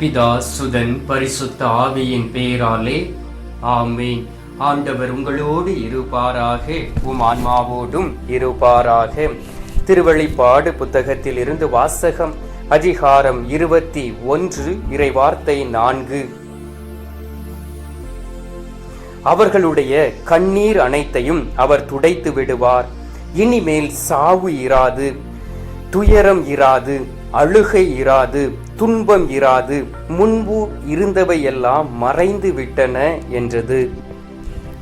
பிதா சுதன் பரிசுத்த ஆவியின் பெயராலே ஆமேன். ஆண்டவர் உங்களோடு இருப்பாராக உம் ஆன்மாவோடும் இருப்பாராக. திருவழிப்பாடு புத்தகத்தில் இருந்து வாசகம் அதிகாரம் இருபத்தி ஒன்று இறைவார்த்தை நான்கு. அவர்களுடைய கண்ணீர் அனைத்தையும் அவர் துடைத்து விடுவார். இனிமேல் சாவு இராது துயரம் இராது. அழுகை இராது துன்பம் இராது முன்பு இருந்தவையெல்லாம் மறைந்து விட்டன என்றது.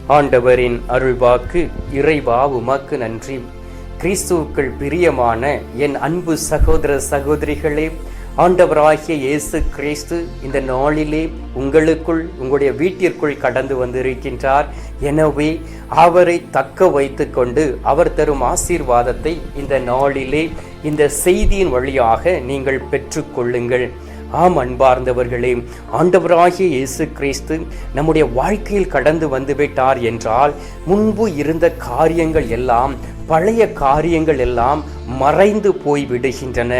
ஆண்டவரின் அருள்வாக்கு இறைவா உமக்கு நன்றி. கிறிஸ்துக்கள் பிரியமான என் அன்பு சகோதர சகோதரிகளே ஆண்டவராகிய இயேசு கிறிஸ்து இந்த நாளிலே உங்களுக்குள் உங்களுடைய வீட்டிற்குள் கடந்து வந்திருக்கின்றார். எனவே அவரை தக்க வைத்து கொண்டு அவர் தரும் ஆசீர்வாதத்தை இந்த நாளிலே இந்த செய்தியின் வழியாக நீங்கள் பெற்றுக்கொள்ளுங்கள். ஆம் அன்பார்ந்தவர்களே ஆண்டவராகிய இயேசு கிறிஸ்து நம்முடைய வாழ்க்கையில் கடந்து வந்துவிட்டார் என்றால் முன்பு இருந்த காரியங்கள் எல்லாம் பழைய காரியங்கள் எல்லாம் மறைந்து போய் விடுகின்றன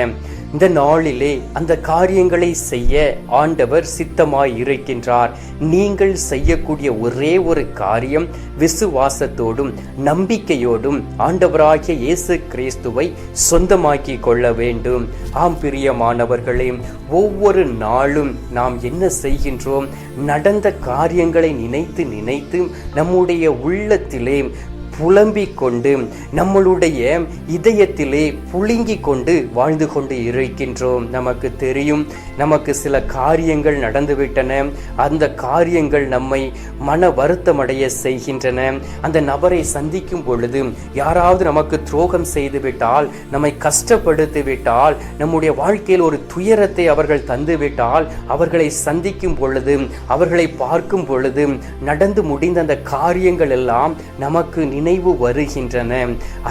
இந்த நாளிலே அந்த காரியங்களை செய்ய ஆண்டவர் சித்தமாய் இருக்கின்றார் நீங்கள் செய்யக்கூடிய ஒரே ஒரு காரியம் விசுவாசத்தோடும் நம்பிக்கையோடும் ஆண்டவராகிய இயேசு கிறிஸ்துவை சொந்தமாக்கி கொள்ள வேண்டும். ஆம் பிரியமானவர்களே ஒவ்வொரு நாளும் நாம் என்ன செய்கின்றோம்? நடந்த காரியங்களை நினைத்து நினைத்து நம்முடைய உள்ளத்திலே புலம்பிக் கொண்டு நம்மளுடைய இதயத்திலே புழுங்கி கொண்டு வாழ்ந்து கொண்டு இருக்கின்றோம். நமக்கு தெரியும் நமக்கு சில காரியங்கள் நடந்துவிட்டன. அந்த காரியங்கள் நம்மை மன வருத்தமடைய செய்கின்றன. அந்த நபரை சந்திக்கும் பொழுது யாராவது நமக்கு துரோகம் செய்து விட்டால் நம்மை கஷ்டப்படுத்தி விட்டால் நம்முடைய வாழ்க்கையில் ஒரு துயரத்தை அவர்கள் தந்துவிட்டால் அவர்களை சந்திக்கும் பொழுது அவர்களை பார்க்கும் பொழுது நடந்து முடிந்த அந்த காரியங்கள் எல்லாம் நமக்கு நினைவு வருகின்றன.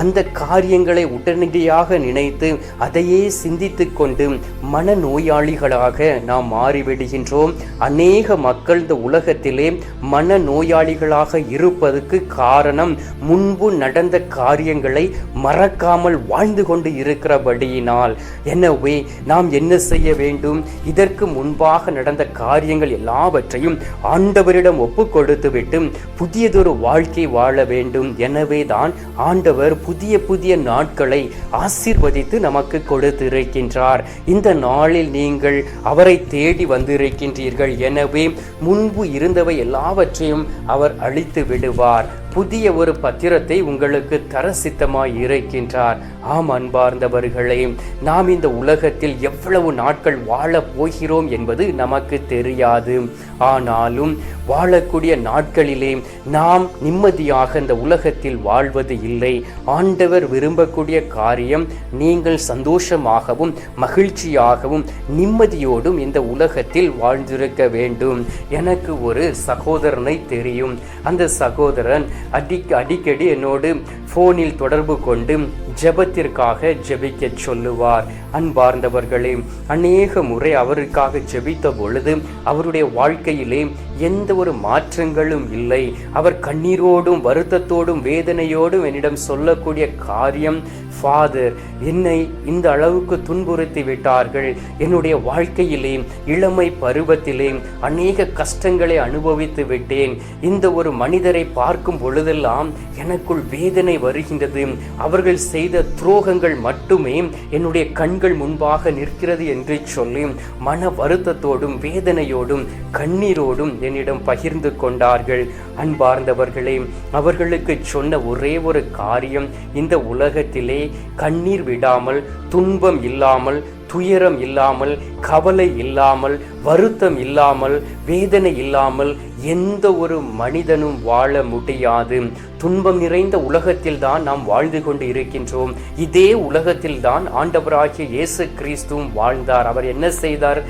அந்த காரியங்களை உடனடியாக நினைத்து அதையே சிந்தித்து கொண்டு மன நோயாளிகளாக நாம் மாறிவிடுகின்றோம். அநேக மக்கள் இந்த உலகத்திலே மன நோயாளிகளாக இருப்பதற்கு காரணம் முன்பு நடந்த காரியங்களை மறக்காமல் வாழ்ந்து கொண்டு இருக்கிறபடியினால். எனவே நாம் என்ன செய்ய வேண்டும்? இதற்கு முன்பாக நடந்த காரியங்கள் எல்லாவற்றையும் ஆண்டவரிடம் ஒப்பு கொடுத்துவிட்டு புதியதொரு வாழ்க்கை வாழ வேண்டும் எனவே தான் ஆண்டவர் புதிய புதிய நாட்களை ஆசீர்வதித்து நமக்கு கொடுத்திருக்கின்றார். இந்த நாளில் நீங்கள் அவரை தேடி வந்திருக்கின்றீர்கள். எனவே முன்பு இருந்தவை எல்லாவற்றையும் அவர் அழித்து விடுவார். புதிய ஒரு பத்திரத்தை உங்களுக்கு தர சித்தமாய் இருக்கின்றார் ஆம் அன்பார்ந்தவர்களே நாம் இந்த உலகத்தில் எவ்வளவு நாட்கள் வாழப் போகிறோம் என்பது நமக்கு தெரியாது. ஆனாலும் வாழக்கூடிய நாட்களிலே நாம் நிம்மதியாக இந்த உலகத்தில் வாழ்வது இல்லை. ஆண்டவர் விரும்பக்கூடிய காரியம் நீங்கள் சந்தோஷமாகவும் மகிழ்ச்சியாகவும் நிம்மதியோடும் இந்த உலகத்தில் வாழ்ந்திருக்க வேண்டும். எனக்கு ஒரு சகோதரனை தெரியும். அந்த சகோதரன் அடிக்க அடிக்கடி என்னோடு ஃபோனில் தொடர்பு கொண்டு ஜெபத்திற்காக ஜெபிக்க சொல்லுவார். அன்பார்ந்தவர்களே அநேக முறை அவருக்காக ஜெபித்த பொழுது அவருடைய வாழ்க்கையிலே எந்த ஒரு மாற்றங்களும் இல்லை. அவர் கண்ணீரோடும் வருத்தத்தோடும் வேதனையோடும் என்னிடம் சொல்லக்கூடிய காரியம் ஃபாதர் என்னை இந்த அளவுக்கு துன்புறுத்தி விட்டார்கள். என்னுடைய வாழ்க்கையிலே இளமை பருவத்திலே அநேக கஷ்டங்களை அனுபவித்து விட்டேன். இந்த ஒரு மனிதரை பார்க்கும் பொழுதெல்லாம் எனக்குள் வேதனை வருகின்றது. அவர்கள் செய்த துரோகங்கள் மட்டுமே என்னுடைய கண்கள் முன்பாக நிற்கிறது என்று சொல்லி மன வருத்தத்தோடும் வேதனையோடும் கண்ணீரோடும் என்னிடம் பகிர்ந்து கொண்டார்கள். அன்பார்ந்தவர்களே அவர்களுக்கு சொன்ன ஒரே ஒரு காரியம் இந்த உலகத்திலே கண்ணீர் விடாமல் துன்பம் இல்லாமல் துயரம் இல்லாமல் கவலை இல்லாமல் வருத்தம் இல்லாமல் வேதனை இல்லாமல் எந்த ஒரு மனிதனும் வாழ முடியாது. துன்பம் நிறைந்த உலகத்தில் தான் நாம் வாழ்ந்து கொண்டு இருக்கின்றோம். இதே உலகத்தில் தான் ஆண்டவராகிய இயேசு கிறிஸ்துவும் வாழ்ந்தார். அவர் என்ன செய்தார்?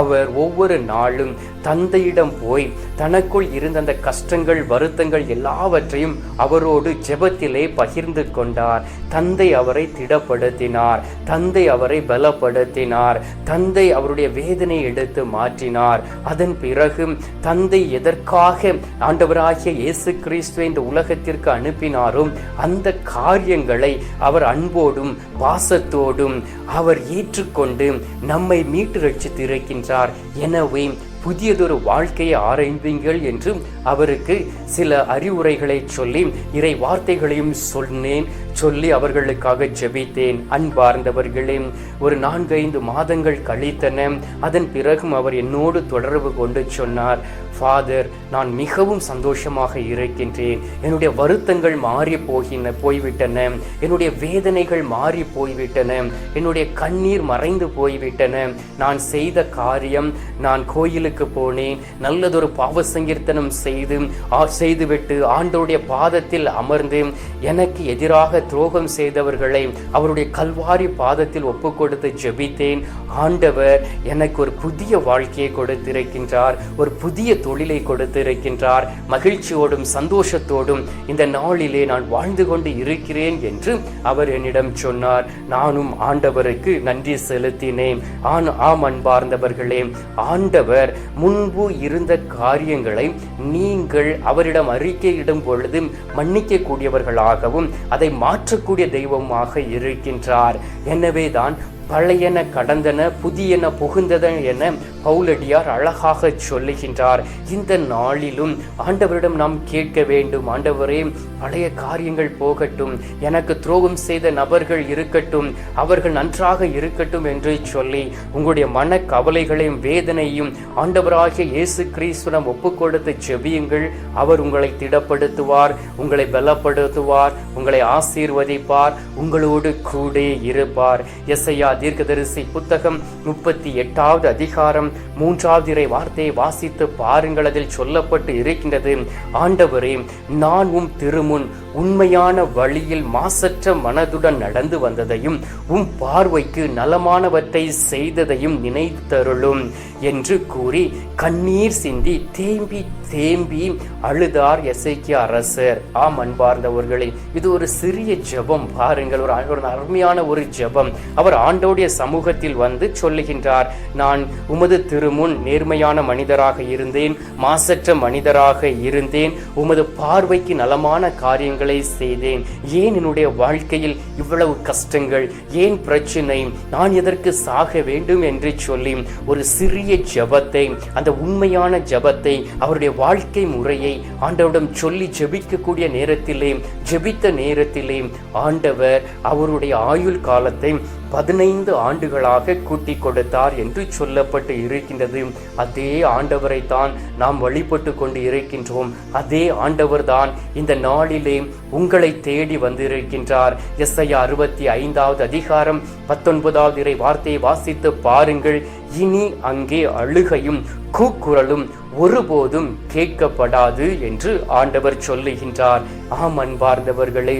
அவர் ஒவ்வொரு நாளும் தந்தையிடம் போய் தனக்குள் இருந்த அந்த கஷ்டங்கள் வருத்தங்கள் எல்லாவற்றையும் அவரோடு ஜெபத்திலே பகிர்ந்து கொண்டார். தந்தை அவரை திடப்படுத்தினார். தந்தை அவரை பலப்படுத்தி குணப்படுத்தினார் தந்தை அவருடைய வேதனையை எடுத்து மாற்றினார். அதன் பிறகு தந்தை எதற்காக ஆண்டவராகிய இயேசு கிறிஸ்துவை இந்த உலகத்திற்கு அனுப்பினாரும் அந்த காரியங்களை அவர் அன்போடும் பாசத்தோடும் அவர் ஏற்றுக்கொண்டு நம்மை மீட்டு ரட்சித்து இருக்கின்றார் எனவே புதியதொரு வாழ்க்கையை ஆராய்ந்தீங்கள் என்று அவருக்கு சில அறிவுரைகளை சொல்லி இறை வார்த்தைகளையும் சொன்னேன். சொல்லி அவர்களுக்காக ஜெபித்தேன். அன்பார்ந்தவர்களே ஒரு நான்கைந்து மாதங்கள் கழித்தன. அதன் பிறகும் அவர் என்னோடு தொடர்பு கொண்டு சொன்னார் ஃபாதர் நான் மிகவும் சந்தோஷமாக இருக்கின்றேன். என்னுடைய வருத்தங்கள் மாறி போகின போய்விட்டன. என்னுடைய வேதனைகள் மாறி போய்விட்டன. என்னுடைய கண்ணீர் மறைந்து போய்விட்டன. நான் செய்த காரியம் நான் கோயிலுக்கு போனேன் நல்லதொரு பாவ சங்கீர்த்தனம் செய்து செய்துவிட்டு ஆண்டோடைய பாதத்தில் அமர்ந்து எனக்கு எதிராக துரோகம் செய்தவர்களை அவருடைய கல்வாரி பாதத்தில் ஒப்பு கொடுத்து ஜெபித்தேன். ஆண்டவர் எனக்கு ஒரு புதிய வாழ்க்கையை கொடுத்திருக்கின்றார் ஒரு புதிய தொழிலை கொடுத்திருக்கின்றார். மகிழ்ச்சியோடும் சந்தோஷத்தோடும் இந்த நாளிலே நான் வாழ்ந்து கொண்டு இருக்கிறேன் என்று அவர் என்னிடம் சொன்னார். நானும் ஆண்டவருக்கு நன்றி செலுத்தினேன். ஆன் ஆம் அன்பார்ந்தவர்களே ஆண்டவர் முன்பு இருந்த காரியங்களை நீங்கள் அவரிடம் அறிக்கையிடும் பொழுது மன்னிக்கக்கூடியவர்களாகவும் அதை மாற்றக்கூடிய தெய்வமாக இருக்கின்றார். எனவே தான் பழையன கடந்தன புதியன புகுந்தன என பவுலடியார் அழகாக சொல்லுகின்றார் இந்த நாளிலும் ஆண்டவரிடம் நாம் கேட்க வேண்டும். ஆண்டவரே பழைய காரியங்கள் போகட்டும். எனக்கு துரோகம் செய்த நபர்கள் இருக்கட்டும். அவர்கள் நன்றாக இருக்கட்டும் என்று சொல்லி உங்களுடைய மன கவலைகளையும் வேதனையும் ஆண்டவராகிய இயேசு கிறிஸ்துடன் ஒப்பு கொடுத்து செவியுங்கள். அவர் உங்களை திடப்படுத்துவார் உங்களை பலப்படுத்துவார் உங்களை ஆசீர்வதிப்பார் உங்களோடு கூட இருப்பார். எஸ்ஐயா தீர்க்கதரிசி புத்தகம் முப்பத்தி எட்டாவது அதிகாரம் மூன்றாவது இறை வார்த்தையை வாசித்து பாருங்கள் அதில் சொல்லப்பட்டு இருக்கின்றது ஆண்டவரே நான் உம் திருமுன் உண்மையான வழியில் மாசற்ற மனதுடன் நடந்து வந்ததையும் உம் பார்வைக்கு நலமானவற்றை செய்ததையும் நினைத்தருளும் என்று கூறி கண்ணீர் சிந்தி தேம்பி தேம்பி அழுதார் எசைக்கிய அரசர். ஆம் அன்பார்ந்தவர்களே இது ஒரு சிறிய ஜெபம். பாருங்கள் ஒரு ஒரு அருமையான ஒரு ஜெபம். அவர் ஆண்டோடைய சமூகத்தில் வந்து சொல்லுகின்றார் நான் உமது திருமுன் நேர்மையான மனிதராக இருந்தேன் மாசற்ற மனிதராக இருந்தேன் உமது பார்வைக்கு நலமான காரியங்கள் செய்தேன். ஏன் என்னுடைய வாழ்க்கையில் இவ்வளவு கஷ்டங்கள்? ஏன் பிரச்சனை? நான் எதற்கு சாக வேண்டும் என்று சொல்லி ஒரு சிறிய ஜெபத்தை அந்த உண்மையான ஜெபத்தை அவருடைய வாழ்க்கை முறையை ஆண்டவரிடம் சொல்லி ஜெபிக்கக்கூடிய நேரத்திலே ஜெபித்த நேரத்திலே ஆண்டவர் அவருடைய ஆயுள் காலத்தை பதினைந்து ஆண்டுகளாக கூட்டி கொடுத்தார் என்று சொல்லப்பட்டு இருக்கின்றது. அதே ஆண்டவரை தான் நாம் வழிபட்டு கொண்டு இருக்கின்றோம். அதே ஆண்டவர் தான் இந்த நாளிலே உங்களை தேடி வந்திருக்கின்றார். எஸ்ஐயா அறுபத்தி ஐந்தாவது அதிகாரம் பத்தொன்பதாவது இறை வார்த்தையை வாசித்து பாருங்கள். இனி அங்கே அழுகையும் கூக்குரலும் ஒருபோதும் கேட்கப்படாது என்று ஆண்டவர் சொல்லுகின்றார். ஆம் அன்பார்ந்தவர்களே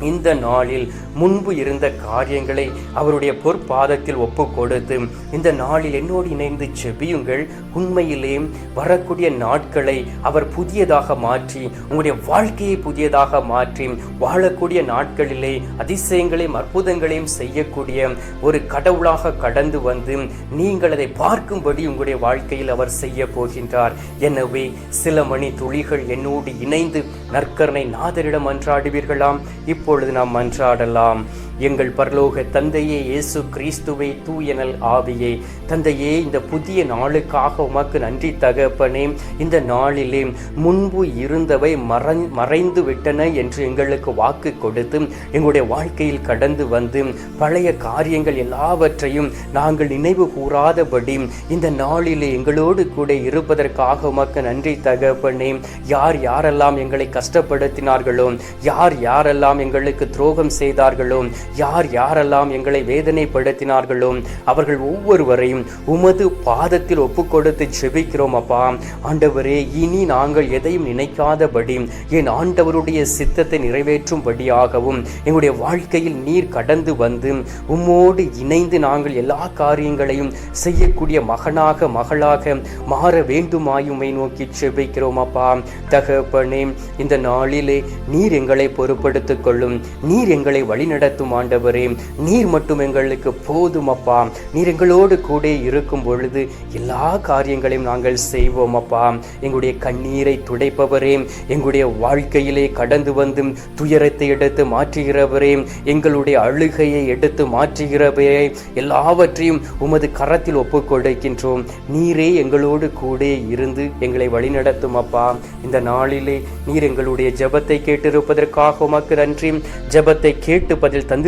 இந்த நாளில் முன்பு இருந்த காரியங்களை அவருடைய பொற்பாதத்தில் ஒப்பு கொடுத்து இந்த நாளில் என்னோடு இணைந்து செபியுங்கள். உண்மையிலே வரக்கூடிய நாட்களை அவர் புதியதாக மாற்றி உங்களுடைய வாழ்க்கையை புதியதாக மாற்றி வாழக்கூடிய நாட்களிலே அதிசயங்களையும் அற்புதங்களையும் செய்யக்கூடிய ஒரு கடவுளாக கடந்து வந்து நீங்கள் அதை பார்க்கும்படி உங்களுடைய வாழ்க்கையில் அவர் செய்ய போகின்றார். எனவே சில மணி துளிகள் என்னோடு இணைந்து நற்கரணை நாதரிடம் மன்றாடுவீர்களாம் இப்பொழுது நாம் மன்றாடலாம் எங்கள் பரலோக தந்தையே இயேசு கிறிஸ்துவை தூயனல் ஆவியே. தந்தையே இந்த புதிய நாளுக்காக உமக்கு நன்றி தகப்பனே. இந்த நாளிலே முன்பு இருந்தவை மறை மறைந்து விட்டன என்று எங்களுக்கு வாக்கு கொடுத்து எங்களுடைய வாழ்க்கையில் கடந்து வந்து பழைய காரியங்கள் எல்லாவற்றையும் நாங்கள் நினைவு கூறாதபடி இந்த நாளிலே எங்களோடு கூட இருப்பதற்காக உமக்கு நன்றி தகப்பனே. யார் யாரெல்லாம் எங்களை கஷ்டப்படுத்தினார்களோ யார் யாரெல்லாம் எங்களுக்கு துரோகம் செய்தார்களோ யார் யாரெல்லாம் எங்களை வேதனைப்படுத்தினார்களோ அவர்கள் ஒவ்வொருவரையும் உமது பாதத்தில் ஒப்பு கொடுத்து ஜெபிக்கிறோம் அப்பா. ஆண்டவரே இனி நாங்கள் எதையும் நினைக்காதபடி என் ஆண்டவருடைய சித்தத்தை நிறைவேற்றும்படியாகவும் எங்களுடைய வாழ்க்கையில் நீர் கடந்து வந்து உம்மோடு இணைந்து நாங்கள் எல்லா காரியங்களையும் செய்யக்கூடிய மகனாக மகளாக மாற வேண்டுமாயுமை நோக்கி செபிக்கிறோம் அப்பா. தகப்பனே இந்த நாளிலே நீர் எங்களை பொறுப்படுத்திக் கொள்ளும். நீர் எங்களை வழிநடத்தும் ஆண்டவரே நீர் மட்டும் எங்களுக்கு போதும் அப்பா நீர் எங்களோடு கூட இருக்கும் பொழுது எல்லா காரியங்களையும் நாங்கள் செய்வோம் அப்பா எங்களுடைய கண்ணீரை துடைப்பவரே எங்களுடைய வாழ்க்கையிலே கடந்து வந்து துயரத்தை எடுத்து மாற்றுகிறவரே எங்களுடைய அழுகையை எடுத்து மாற்றுகிறவரே எல்லாவற்றையும் உமது கரத்தில் ஒப்புக் கொடுக்கின்றோம் நீரே எங்களோடு கூட இருந்து எங்களை வழிநடத்தும் அப்பா இந்த நாளிலே நீர் எங்களுடைய ஜபத்தை கேட்டிருப்பதற்காக உமக்கு நன்றி. ஜபத்தை கேட்டு பதில் தந்து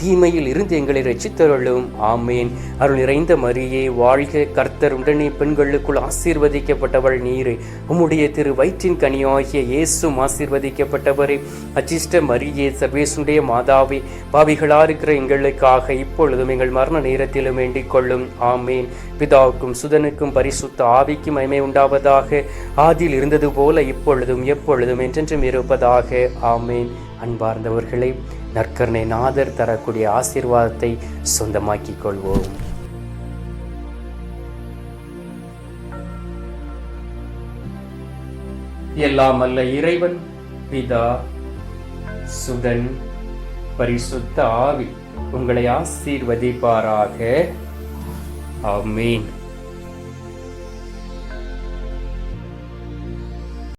தீமையில் இருந்து எங்களை ரசித்தருளும் ஆமேன். அருள் நிறைந்த மரியே வாழ்க கர்த்தர். உடனே பெண்களுக்குள் ஆசீர்வதிக்கப்பட்டவள் நீரே. உம்முடைய திரு வயிற்றின் கனியாகிய இயேசும் ஆசீர்வதிக்கப்பட்டவரே. அச்சிஷ்ட மரியே சர்வேசுடைய மாதாவே பாவிகளா இருக்கிற எங்களுக்காக இப்பொழுதும் எங்கள் மரண நேரத்திலும் வேண்டிக் கொள்ளும். ஆமேன். பிதாவுக்கும் சுதனுக்கும் பரிசுத்த ஆவிக்கும் மகிமை உண்டாவதாக. ஆதியில் இருந்தது போல இப்பொழுதும் எப்பொழுதும் என்றென்றும் இருப்பதாக. ஆமேன். அன்பார்ந்தவர்களை நற்கருணை நாதர் தரக்கூடிய ஆசீர்வாதத்தை சொந்தமாக்கிக் கொள்வோம். எல்லாம் அல்ல இறைவன் பிதா சுதன் பரிசுத்த ஆவி உங்களை ஆசீர்வதிப்பாராக. ஆமீன்.